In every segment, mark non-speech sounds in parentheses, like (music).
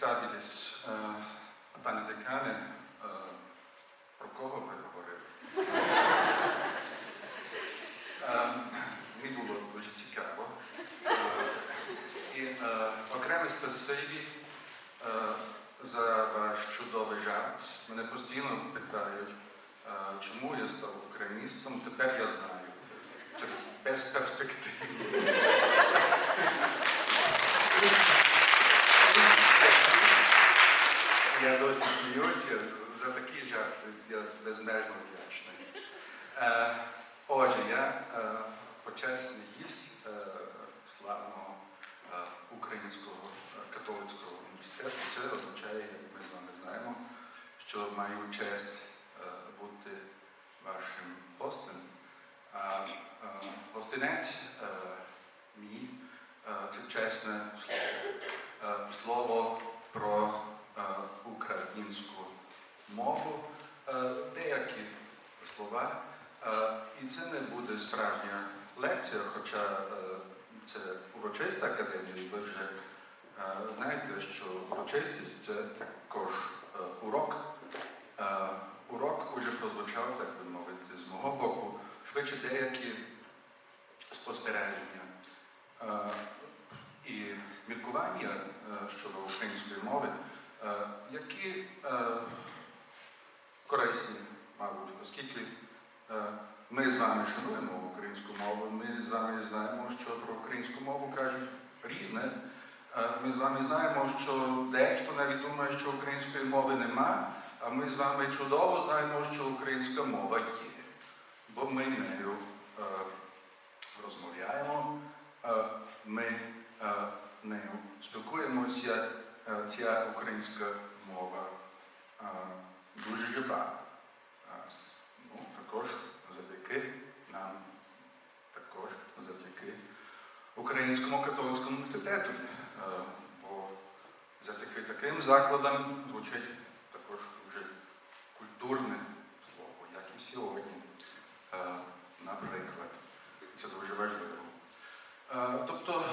Диктабіліс, е, пане декане, е, про кого ви говорили? Мені було дуже цікаво. Е, І окреме спасибі за ваш чудовий жарт. Мене постійно питають, чому я став україністом. Тепер я знаю. Через безперспективу. Я досі сміюся. За такі жарти я безмежно вдячний. Е, Отже, я е, почесний гість е, славного е, українського е, католицького університету. Це означає, як ми з вами знаємо, що маю честь е, бути вашим гостем. А е, гостинець е, мій е, це чесне слово. Е, Слово про е, українську мову, Е, деякі слова. Е, І це не буде справжня лекція, хоча е, це урочиста академія, ви вже знаєте, що урочистість це також урок. Урок уже прозвучав, так би мовити, з мого боку, швидше деякі спостереження і міркування щодо української мови, які е, корисні, мабуть, оскільки е, ми з вами шануємо українську мову, ми з вами знаємо, що про українську мову кажуть різне. Е, Ми з вами знаємо, що дехто навіть думає, що української мови нема, а ми з вами чудово знаємо, що українська мова є. Бо ми нею е, розмовляємо, е, ми е, нею спілкуємося. Е, Ця українська мова е, дуже жива. Е, Ну, також завдяки нам, також завдяки Українському католицькому університету. Бо завдяки таким закладам звучить також дуже культурне слово, як і сьогодні, наприклад. Це дуже важливо. Тобто,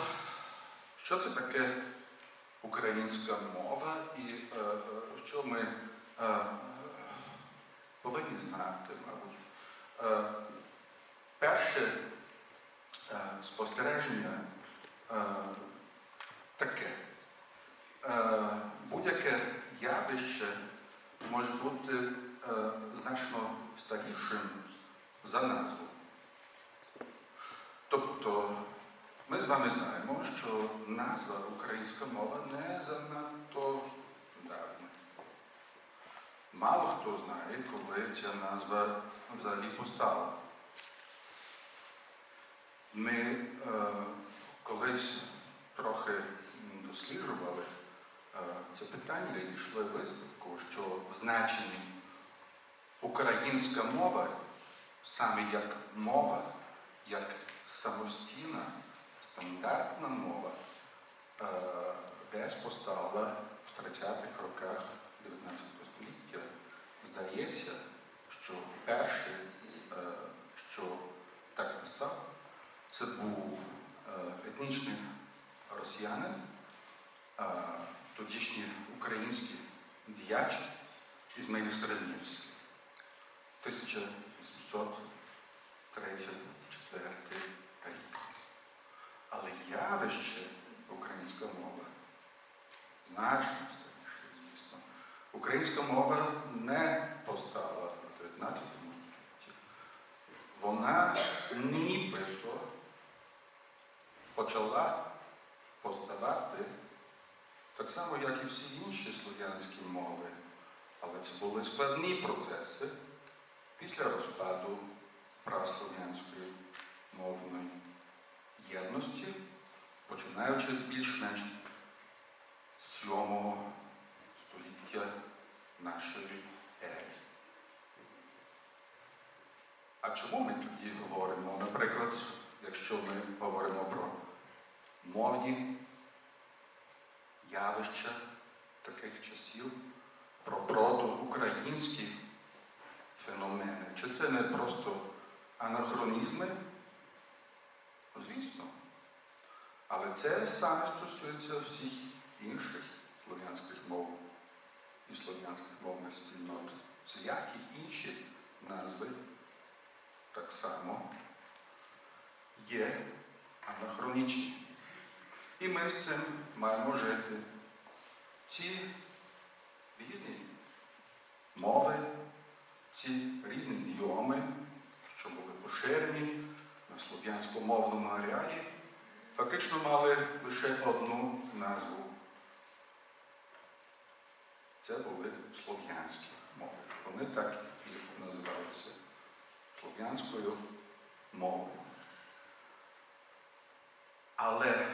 що це таке українська мова і е, е, що ми е, повинні знати, мабуть. Перше спостереження таке. Будь-яке явище може бути значно старішим за назву. Тобто ми з вами знаємо, що назва українська мова не занадто давня. Мало хто знає, коли ця назва взагалі постала. Ми е, колись трохи досліджували е, це питання і йшли висновку, що в значенні українська мова саме як мова, як самостійна, стандартна мова, е, десь постала в 30-х роках 19 століття. Здається, що перший, е, що так писав, це був е, етнічний росіянин, тодішній український діяч Ізмаїл Серезнівський. 1834 рік. Але явище українська мова значно старіше, звісно. Українська мова не постала в 19 столітті. Вона нібито почала поставати так само, як і всі інші слов'янські мови. Але це були складні процеси після розпаду праслов'янської мовної єдності, починаючи більш-менш з 7 століття нашої ери. А чому ми тоді говоримо? Наприклад, якщо ми говоримо про мовні явища таких часів, про протоукраїнські феномени. Чи це не просто анахронізми? Звісно. Але це саме стосується всіх інших слов'янських мов і слов'янських мовних спільнот. Всіякі інші назви так само є анахронічні. І ми з цим маємо жити. Ці різні мови, ці різні діоми, що були поширені слов'янськомовному ареалі, фактично мали лише одну назву. Це були слов'янські мови. Вони так і називалися слов'янською мовою. Але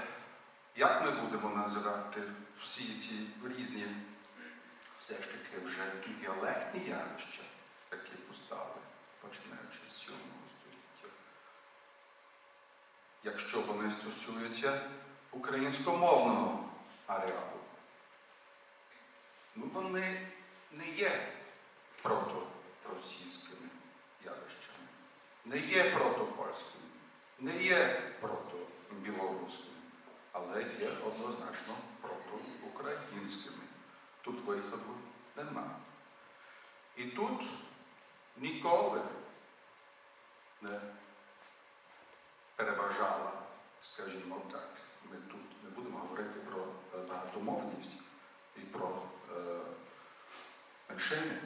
як ми будемо називати всі ці різні, все ж таки вже діалектні явища, які постали, починаючи з 7 століття, якщо вони стосуються українськомовного ареалу? Ну, вони не є проторосійськими явищами, не є протопольськими, не є протобілоруськими, але є однозначно протоукраїнськими. Тут виходу нема. І тут ніколи не переважала, скажімо так, ми тут не будемо говорити про е, багатомовність і про е, меншини.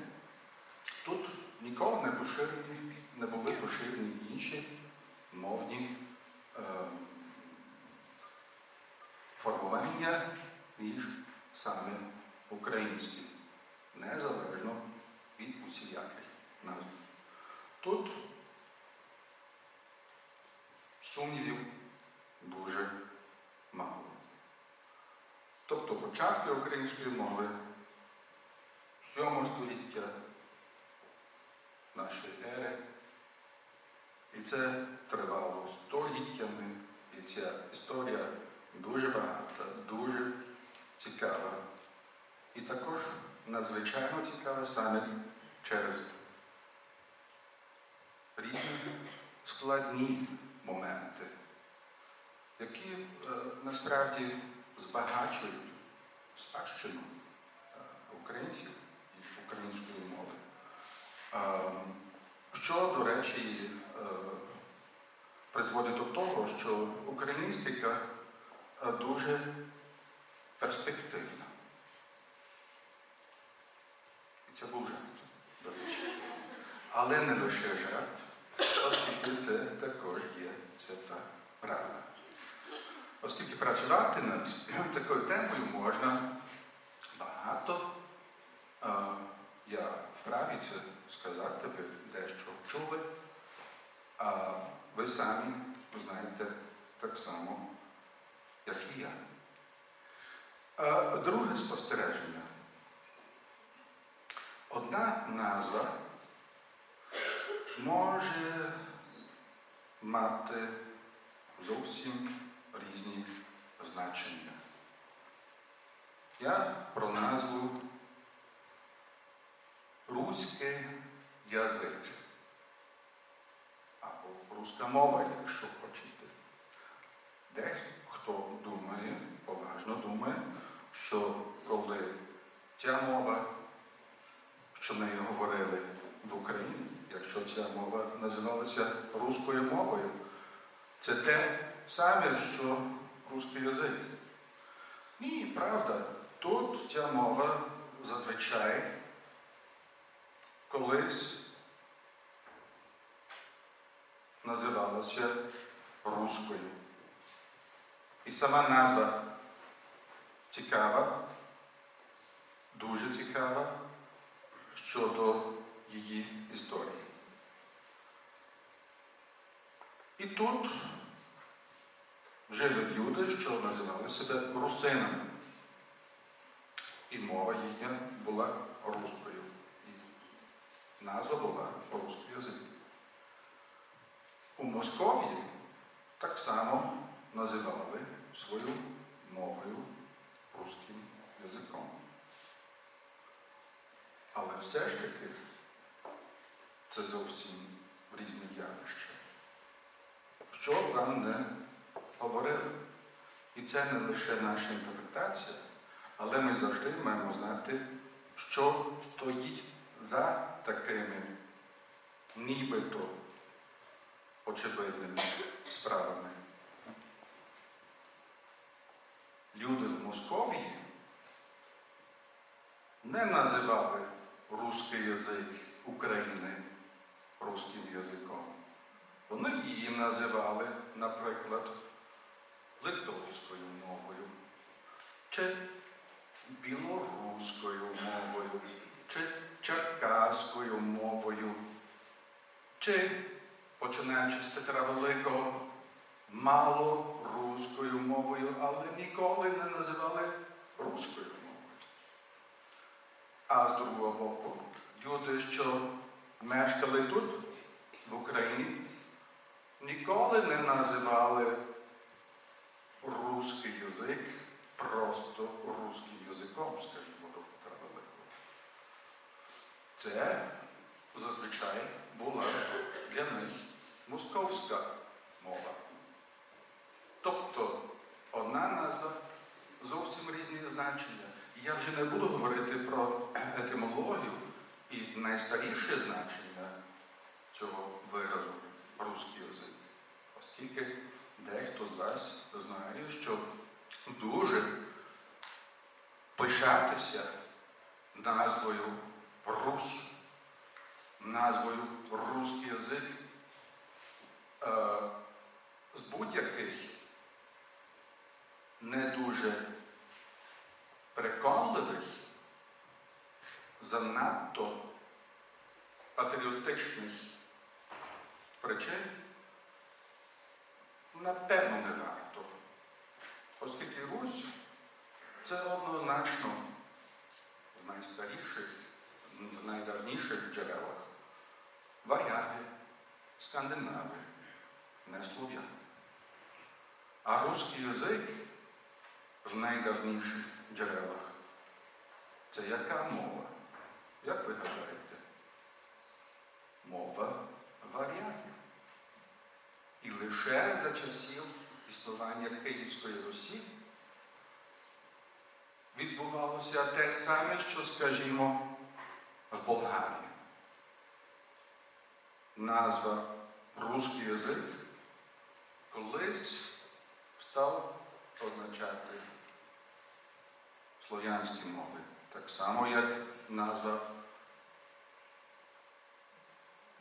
Тут ніколи не поширені, не були поширені інші мовні е, формування, ніж саме українські, незалежно від усіляких назв. Тут сумнівів дуже мало. Тобто початки української мови 7 століття нашої ери, і це тривало століттями, і ця історія дуже багата, дуже цікава. І також надзвичайно цікава саме через різні складні моменти, які е, насправді збагачують спадщину е, українців і української мови. Е, що, до речі, е, призводить до того, що україністика е, дуже перспективна. І це був жарт, до речі. Але не лише жарт, оскільки це також є свята правда. Оскільки працювати над такою темою можна багато, я вправі це сказати, ви дещо чули, а ви самі знаєте так само, як і я. Друге спостереження. Одна назва може мати зовсім різні значення. Я про назву руський язик або руська мова, якщо хочете. Дехто думає, поважно думає, що коли ця мова, що нею говорили в Україні, якщо ця мова називалася руською мовою, це те саме, що руський язик. Ні, правда, тут ця мова зазвичай колись називалася руською. І сама назва цікава, дуже цікава щодо її історії. І тут жили люди, що називали себе русинами. І мова їхня була руською. І назва була по-русски язик. У Московії так само називали свою мовою русським язиком. Але все ж таки це зовсім різні явища. Що б вам не говорили. І це не лише наша інтерпретація, Але ми завжди маємо знати, що стоїть за такими нібито очевидними справами. Люди в Московії не називали русский язик України русським язиком. Вони її називали, наприклад, литовською мовою, чи білоруською мовою, чи черкаською мовою, чи, починаючи з Петра Великого, малоруською мовою, але ніколи не називали руською мовою. А з другого боку, люди, що мешкали тут, в Україні, ніколи не називали русський язик просто русським язиком, скажімо, Петра Великого. Це зазвичай була для них московська мова. Тобто одна назва зовсім різні значення. Я вже не буду говорити про етимологію і найстаріше значення цього виразу русський язик. Оскільки дехто з вас знає, що дуже пишатися назвою Рус, назвою русський язик е, з будь-яких не дуже переконливих, занадто патріотичних причин, напевно, не варто. Оскільки Русь це однозначно в найстаріших, в найдавніших джерелах варяги, скандинави, не слов'яни. А русський язик в найдавніших джерелах це яка мова? Як ви гадаєте? Мова варягів. І лише за часів існування Київської Русі відбувалося те саме, що, скажімо, в Болгарії. Назва русський язик колись став означати слов'янські мови. Так само, як назва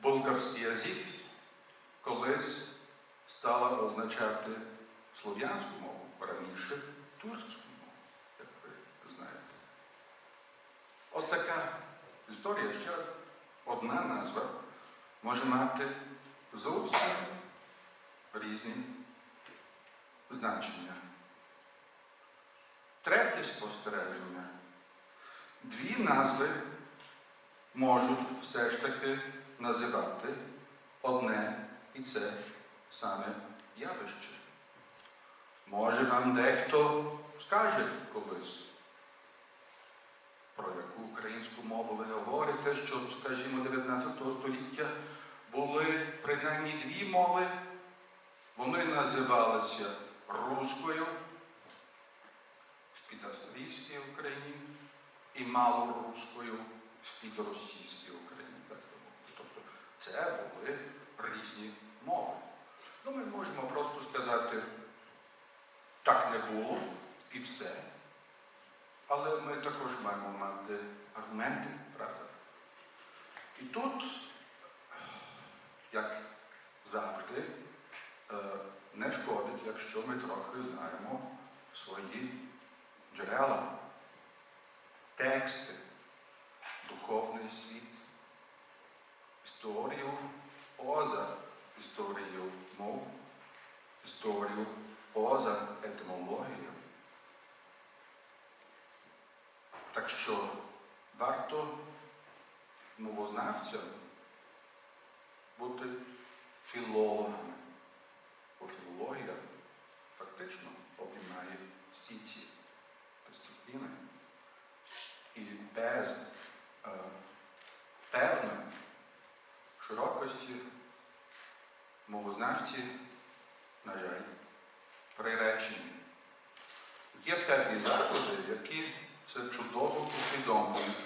болгарський язик колись стала означати слов'янську мову, раніше турецьку мову, як ви знаєте. Ось така історія, що одна назва може мати зовсім різні значення. Третє спостереження. Дві назви можуть все ж таки називати одне і це саме явище. Може нам дехто скаже колись, про яку українську мову ви говорите, що, скажімо, 19 століття були принаймні дві мови, вони називалися руською в підавстрійській Україні і малоруською в підросійській Україні. Тобто це були різні мови. Ну, ми можемо просто сказати, так не було і все. Але ми також маємо мати аргументи, правда? І тут, як завжди, е, не шкодить, якщо ми трохи знаємо свої джерела, тексти, духовний світ, історію поза історією мов, історію поза етимологією. Так що варто мовознавцям бути філологами, бо філологія фактично обіймає всі ці дисципліни. І без е, певної широкості мовознавці, на жаль, приречені Є певні заклади, які це чудово усвідомлюють.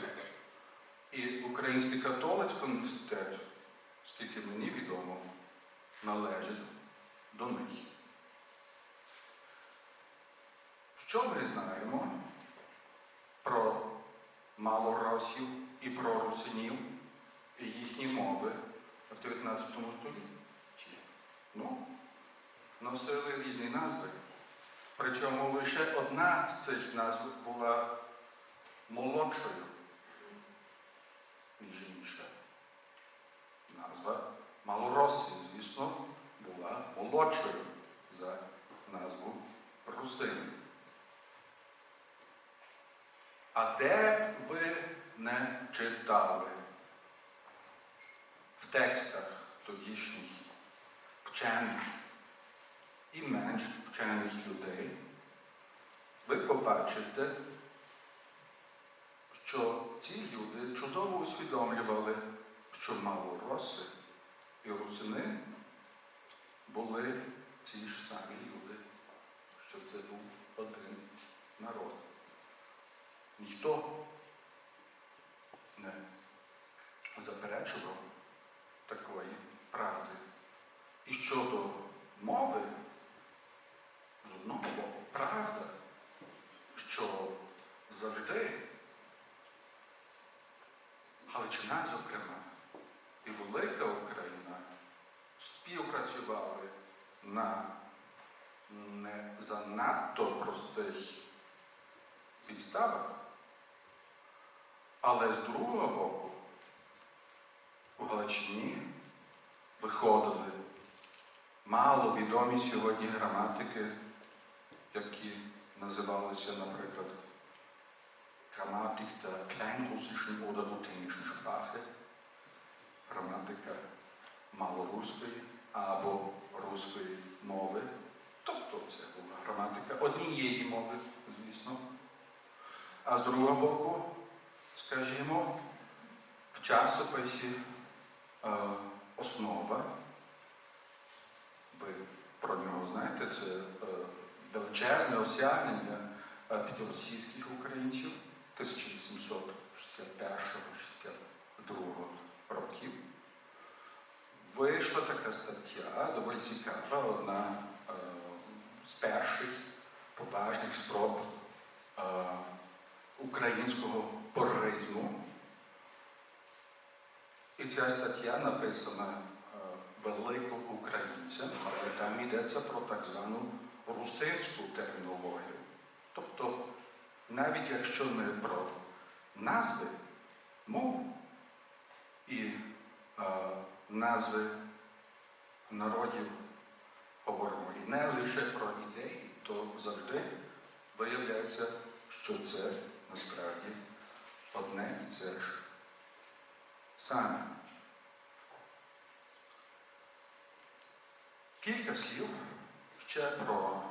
І Український католицький університет, скільки мені відомо, належить до них. Що ми знаємо про малоросів і про русинів і їхні мови в 19 столітті? Ну, носили різні назви. Причому лише одна з цих назв була молодшою, ніж інша. Назва малороси, звісно, була молодшою за назву русини. А де ви не читали в текстах тодішніх вчених і менш вчених людей, ви побачите, що ці люди чудово усвідомлювали, що малороси і русини були ті ж самі люди, що це був один народ. Ніхто не заперечував такої правди. І щодо мови, з одного боку, правда, що завжди. Галичина, зокрема, і велика Україна співпрацювали на не занадто простих підставах, але з другого боку, у Галичині виходили маловідомі сьогодні граматики, які називалися, наприклад, Grammatik der kleinrussischen oder ruthenischen Sprache, граматика малоруської або руської мови. Тобто це була граматика однієї мови, звісно. А з другого боку, скажімо, в часописі е, основа, ви про нього знаєте, це е, величезне осягнення підросійських українців 1861-62 років. Вийшла така стаття, доволі цікава, одна е, з перших поважних спроб е, українського поризму. І ця стаття написана е, великоукраїнцем, але там йдеться про так звану русинську термінологію. Тобто, навіть якщо ми про назви мов і е, назви народів говоримо і не лише про ідеї, то завжди виявляється, що це насправді одне і це ж саме. Кілька слів ще про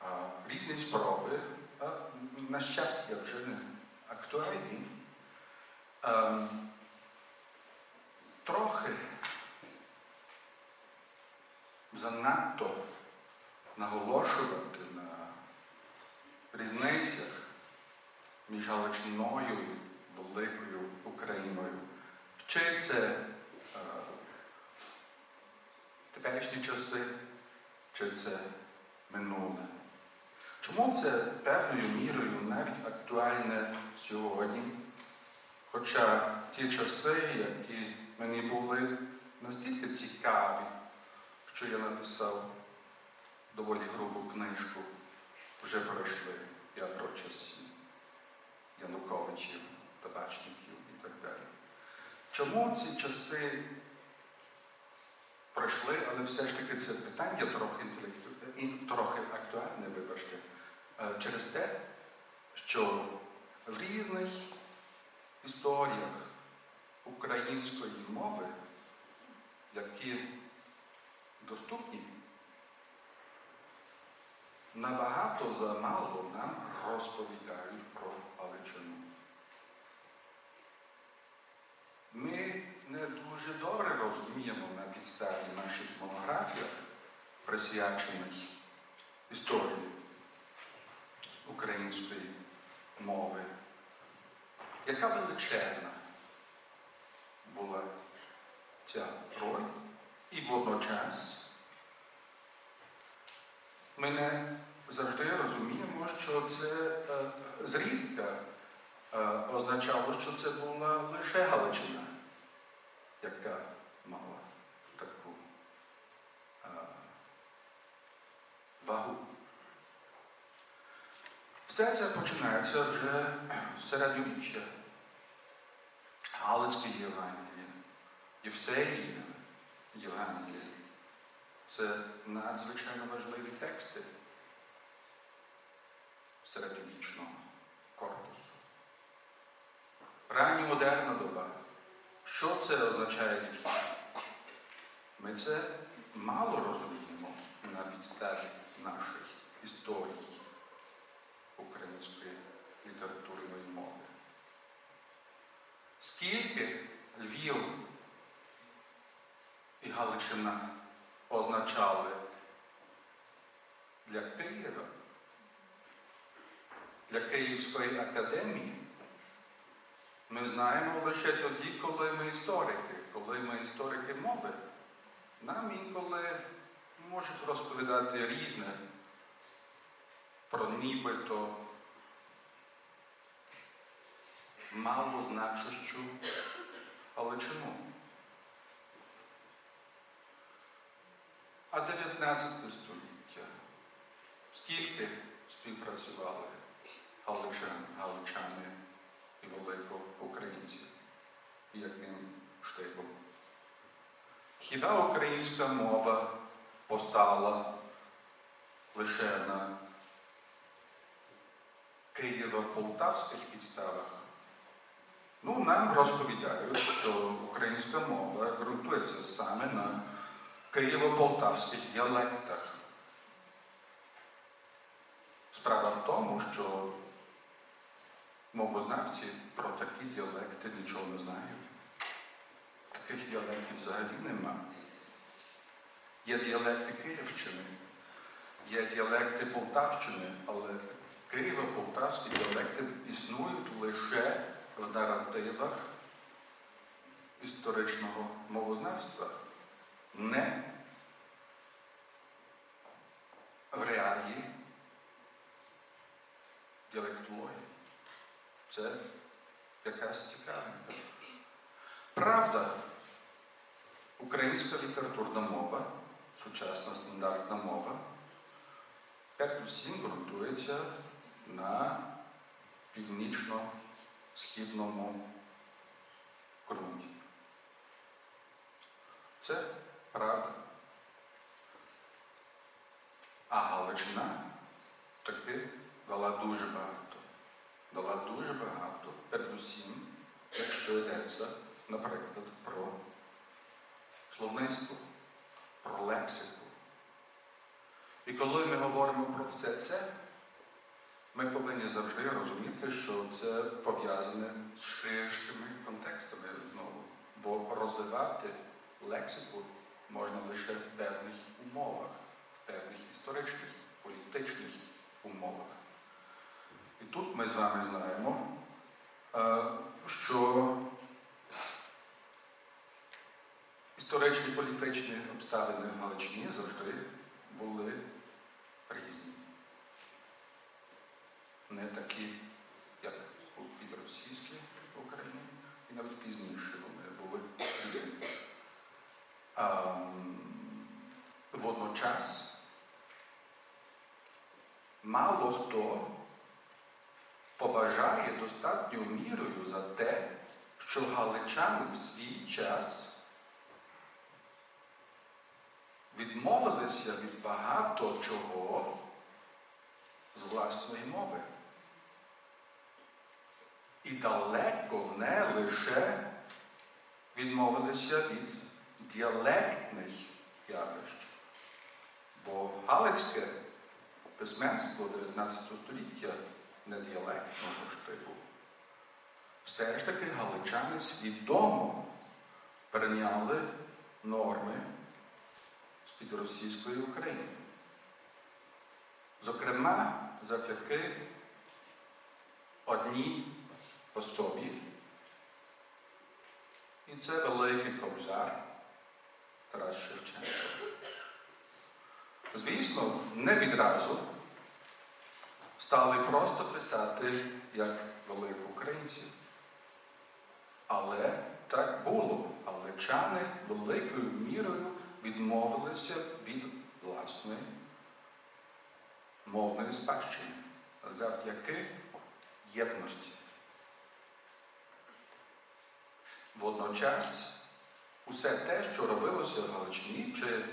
а, різні спроби, на щастя, вже не актуальні. Трохи занадто наголошувати на різницях між Галичиною і Великою Україною. Чи це е, теперішні часи, чи це минуле? Чому це певною мірою навіть актуальне сьогодні? Хоча ті часи, які мені були настільки цікаві, що я написав доволі грубу книжку, вже пройшли я про часи Януковичів, табачників і так далі. Чому ці часи пройшли, але все ж таки це питання трохи інтелекту... трохи актуальне, вибачте, через те, що в різних історіях української мови, які доступні, набагато замало нам розповідають про Галичину. Ми не дуже добре розуміємо на підставі наших монографій, присвячених історії, української мови. Яка величезна була ця роль, і водночас ми не завжди розуміємо, що це е, зрідка е, означало, що це була лише Галичина, яка мала таку е, вагу. Все це починається вже з середньовіччя. Галицьке Євангеліє, Євсеїє Євангеліє. Це надзвичайно важливі тексти середньовічного корпусу. Ранньо модерна доба. Що це означає вік? Ми це мало розуміємо на підставі нашої історії української літературної мови. Скільки Львів і Галичина означали для Києва, для Київської академії, ми знаємо лише тоді, коли ми історики, коли ми історики мови. Нам інколи можуть розповідати різне про нібито малозначущу Галичину. А 19 століття скільки співпрацювали галичани, галичани і великоукраїнці, яким штибом? Хіба українська мова постала лише на Києво-Полтавських підставах? Ну, нам розповідають, що українська мова ґрунтується саме на києво-полтавських діалектах. Справа в тому, що мовознавці про такі діалекти нічого не знають. Таких діалектів взагалі нема. Є діалекти Київщини, є діалекти Полтавщини, але києво-полтавські діалекти існують лише в наративах історичного мовознавства, не в реалії діалектології. Це якась цікавинка. Правда, українська літературна мова, сучасна стандартна мова, передусім ґрунтується на північно-східному ґрунті. Це правда. А Галичина таки дала дуже багато. Дала дуже багато, передусім, якщо йдеться, наприклад, про словництво, про лексику. І коли ми говоримо про все це, ми повинні завжди розуміти, що це пов'язане з ширшими контекстами знову. Бо розвивати лексику можна лише в певних умовах, в певних історичних, політичних умовах. І тут ми з вами знаємо, е, що історичні політичні обставини в Галичині завжди були різні. Не такі, як у підросійській Україні, і навіть пізніше вони були різні. А, водночас мало хто побажає достатньою мірою за те, що галичани в свій час відмовилися від багато чого з власної мови. І далеко не лише відмовилися від діалектних явищ. Бо Галицьке письменство 19 століття не діалектного штибу. Все ж таки галичани свідомо перейняли норми з-під російської України. Зокрема, завдяки одній особі. І це великий кобзар Тарас Шевченко. Звісно, не відразу стали просто писати як великих українців. Але так було. Галичани великою мірою відмовилися від власної мовної спадщини завдяки єдності. Водночас усе те, що робилося в Галичині чи е,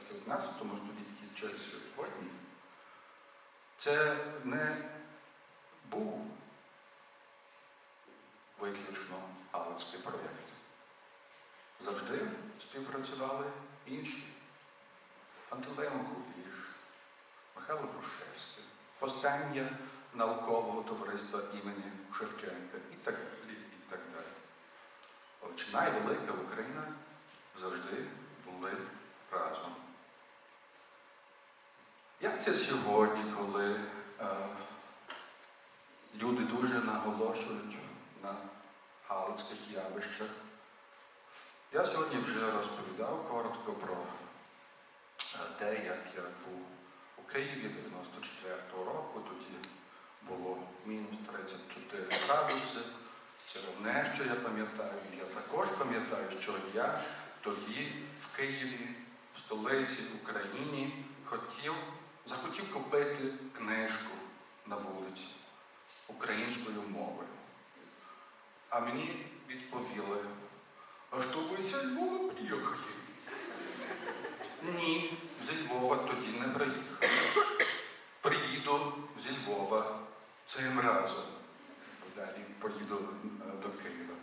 в 19 столітті, чи сьогодні, це не був виключно галицький проєкт. Завжди співпрацювали інші. Антилеон Куліш, Михайло Брушевський, Постання наукового товариства імені Шевченка і так далі. І так далі. Галичина і велика Україна завжди були разом. Як це сьогодні, коли е, люди дуже наголошують на галицьких явищах? Я сьогодні вже розповідав коротко про е, те, як я був у Києві 94-го року. Тоді було мінус 34 градуси. Це одне, що я пам'ятаю. Я також пам'ятаю, що я тоді в Києві, в столиці в Україні, хотів, захотів купити книжку на вулиці українською мовою. А мені відповіли, а що ви зі Львова приїхали? Ні, зі Львова тоді не приїхав. Приїду зі Львова цим разом. Далі поїду е, до Києва.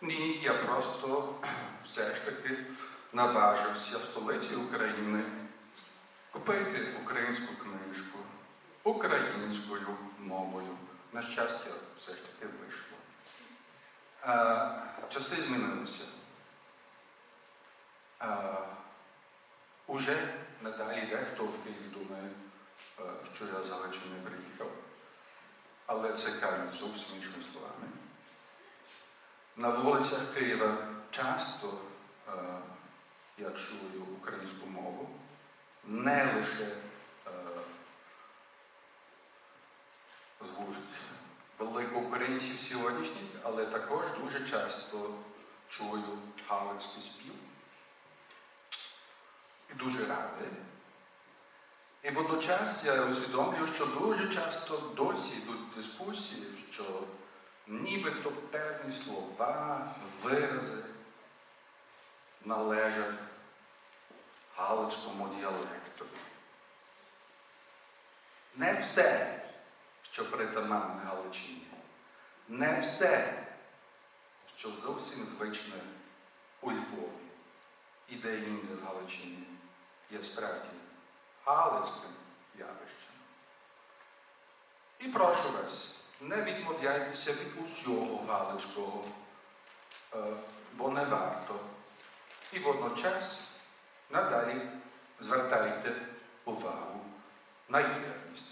Ні, я просто (clears throat) все ж таки наважився в столиці України купити українську книжку українською мовою. На щастя, все ж таки вийшло. Е, Часи змінилися. Е, Уже надалі дехто в Києві думає, що я з Галичини приїхав. Але це кажуть зовсім іншими словами. На вулицях Києва часто е, я чую українську мову, не лише е, з вуст великоукраїнців сьогоднішніх, але також дуже часто чую галицький спів. І дуже радий. І водночас я усвідомлюю, що дуже часто досі йдуть дискусії, що нібито певні слова, вирази належать галицькому діалекту. Не все, що притаманне Галичині, не все, що зовсім звичне у Львові і де інде в Галичині, є справді галицьким явищем. І прошу вас, не відмовляйтеся від усього галицького, е, бо не варто. І водночас надалі звертайте увагу на єдність.